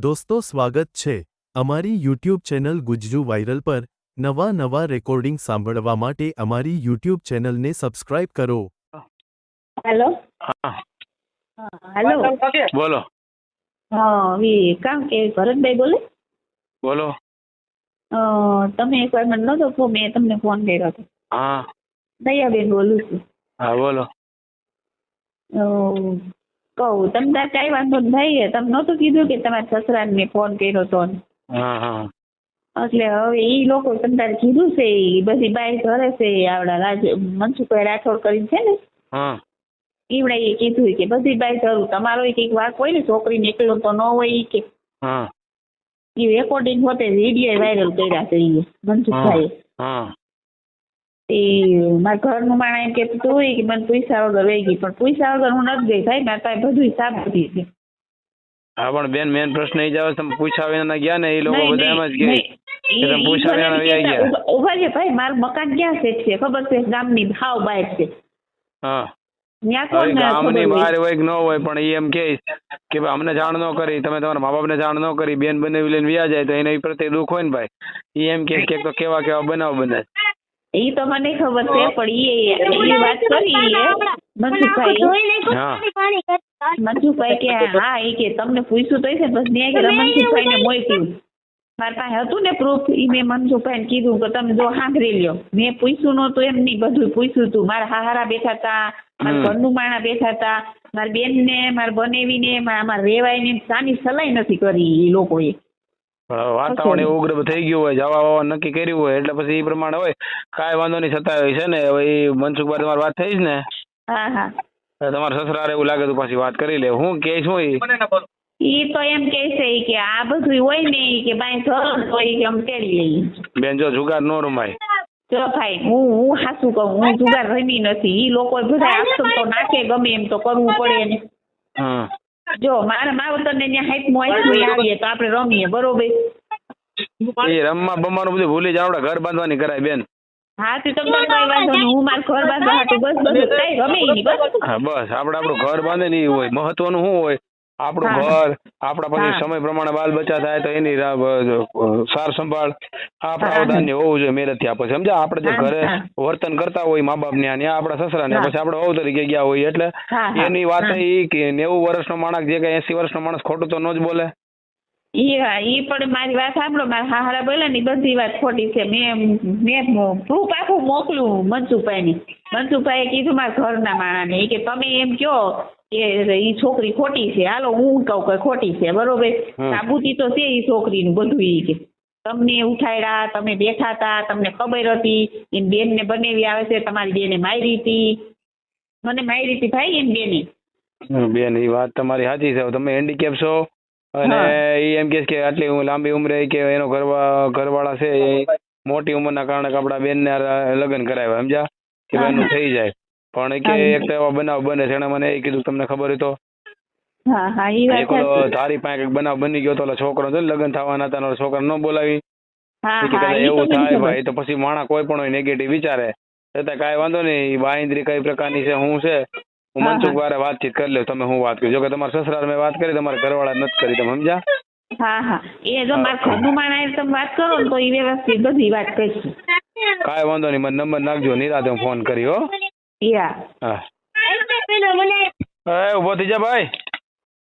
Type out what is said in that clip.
દોસ્તો સ્વાગત છે અમારી યુટ્યુબ ચેનલ ગુજજુ વાયરલ પર નવા નવા રેકોર્ડિંગ સાંભળવા માટે અમારી યુટ્યુબ ચેનલને સબસ્ક્રાઇબ કરો. હેલો હેલો બોલો. હા વી કામ કે ભરતભાઈ બોલે? બોલો. તમે એકવાર મને નહોતો ફોન મેં તમને ફોન કર્યો હતો. હા. દયાબેન બોલું છું. હા બોલો. કહું તમે તાર કાંઈ વાંધો નહીં તમે નહોતું કીધું કે તમારા સસરાને મેં ફોન કર્યો હા એટલે હવે ઈ લોકો તમ તારે કીધું છે એ બધી બાઈ ધરે છે આવડા રાજ મનસુખભાઈ રાઠોડ કરીને છે ને. એમણે એ કીધું કે બધી બાઈ ધરું તમારો કંઈક વાક હોય ને છોકરી એકલો તો ન હોય કે. એ રેકોર્ડિંગ હોતે વીડિયો વાયરલ કર્યા છે મનસુખભાઈ એ મારા ઘરનું માણા એમ કહેતું હતું કે મને પૈસા વગર વહી ગઈ પણ પૈસા વગર હું નથી ગઈ ભાઈ મારા પાસે બધું સાબતી છે હા પણ બેન મેન પ્રશ્ન એ જ આવે તમે પૂછા વિના ગયા ને એ લોકો બધા એમ જ તમે વિના વહી ગયા. ઉભા- ઊભા ભાઈ મારું મકાન ક્યાં સેટ છે ખબર છે? ગામની હાવ બહાર છે. હા. ત્યાં હવે કોણ ગામની બહાર હોય? હોય કે ન હોય પણ એ એમ કે કે અમને જાણ ન કરી તમે તમારા મા બાપને જાણ ન કરી બેન બનાવી લઈને વ્યા જાય તો એને પ્રત્યે દુઃખ હોય ને ભાઈ? એ એમ કે કે તો કેવા કેવા બનાવ બને. ઈ તો મને ખબર છે પણ એ વાત કરી મનસુખભાઈ. મનસુખભાઈ કે હા. એ કે તમને પૂછ્યું તો છે ને બસ મેં કે મનસુખભાઈ ને મોકલ્યું. મારી પાસે હતું ને પ્રૂફ ઈ મેં મનસુખભાઈને કીધું કે તમે જો સાંભળી લ્યો. મેં પૂછ્યું નહોતું એમ નહીં બધું પૂછ્યું હતું મારા હાહારા બેઠા હતા મારા. ઘરનું માણા બેઠા હતા. મારી બેનને મારા બનેવીને મારા રેવાય ને સાની સલાહ નથી કરી એ લોકોએ. પણ વાતાવરણ એવું ઉગ્ર થઈ ગયું હોય જવા આવવા નક્કી કર્યું હોય એટલે પછી એ પ્રમાણે હોય. કાંઈ વાંધો નહીં છતાં હોય છે ને હવે એ મનસુખભાઈ તમારી વાત થઈ જ ને? હા હા. તમારા સસરારે એવું લાગે તો પાછી વાત કરી લે. હું કે છું ઈ? ઈ તો એમ કે છે કે આ બધું હોય ને કે હોય અમે લઈએ. બેન જો જુગાર નો રમાય. જો ભાઈ હું હું હાસું કહું હું જુગાર રમી નથી. એ લોકો બધા આક્ષેપ તો નાખે ગમે એમ તો કરવું પડે ને હમ જો મારા માવતરને ત્યાં હાઈટમાં આઈસમાં આવીએ તો આપણે રમીએ બરોબર? એ રમવા બમવાનું બધું ભૂલી જાવ ઘર બાંધવાની કરાય બેન. હા તે તમારે કઈ વાંધો નહીં હું મારા ઘર બાંધવા હાટુ બસ બસ કઈ રમે બસ. બસ આપણે આપણું ઘર બાંધે ને હોય મહત્વનું શું હોય? આપણું ઘર આપણા પછી સમય પ્રમાણે બાલ બચ્ચા થાય તો એની સાર સંભાળ આપણા હા. હોવું જોઈએ મેરેજ થયા પછી. સમજા આપણે જે ઘરે વર્તન કરતા હોય મા બાપ ને આપણા સસરા ને પછી આપણે વહુ તરીકે ગયા હોય એટલે. એની વાત એ કે નેવું વર્ષનો માણસ જે કઈ એસી વર્ષનો માણસ ખોટું તો ન જ બોલે. ઈ ઈ પણ મારી વાત સાંભળો મારા હાહરા બોલે ને બધી વાત ખોટી છે. મેં મેં પ્રૂફ આખું મોકલું ની મનસુખભાઈએ કીધું મારા ઘરના માણાને. કે તમે એમ કહો ઈ છોકરી ખોટી છે. હાલો હું કહું કે ખોટી છે બરોબર. સાબુતી તો છે ઈ છોકરીનું બધું ઈ કે. તમને ઉઠાડ્યા તમે બેઠા હતા તમને ખબર હતી એની બેનને બનેવી આવે છે તમારી બેને મારી હતી. મને મારી હતી ભાઈ એની બેને. બેન એ વાત તમારી સાચી છે. તમે હેન્ડીકેપ છો અને એ એમ કે કે આટલી લાંબી ઉંમરે કે એનો ઘરવા ઘરવાળા છે એ મોટી ઉંમરના કારણે આપણા બેનને લગ્ન કરાવ્યા સમજ્યા? કે થઈ જાય. પણ કે એક તો એવા બનાવ બને છે એને મને એ કીધું તમને ખબર હોય તો. હા હા ઈ વાત એક તારી પાસે કંઈક બનાવ બની ગયો તો ઓલો છોકરો છે ને લગ્ન થવાના હતા ઓલો છોકરો ન બોલાવી. એવું થાય ભાઈ તો પછી માણસ કોઈ પણ હોય નેગેટિવ વિચારે. છતાં કાંઈ વાંધો નહીં ઈ બાંયંદ્રી કઈ પ્રકારની છે હું છે હું. મનસુખ વારે વાતચીત કરી લઉં તમે હું વાત કરી. જો કે તમારા સસરા મેં વાત કરી તમારા ઘરવાળા નથી કરી તમે સમજ્યા? હા હા. એ જો મારા ઘરનું માણસ તમે વાત કરો ને તો એ વ્યવસ્થિત બધી વાત કરશે. કાંઈ વાંધો નહીં મને નંબર નાખજો નિરાતે હું ફોન કરી હો. યા હા એ ઊભો થઈ જા ભાઈ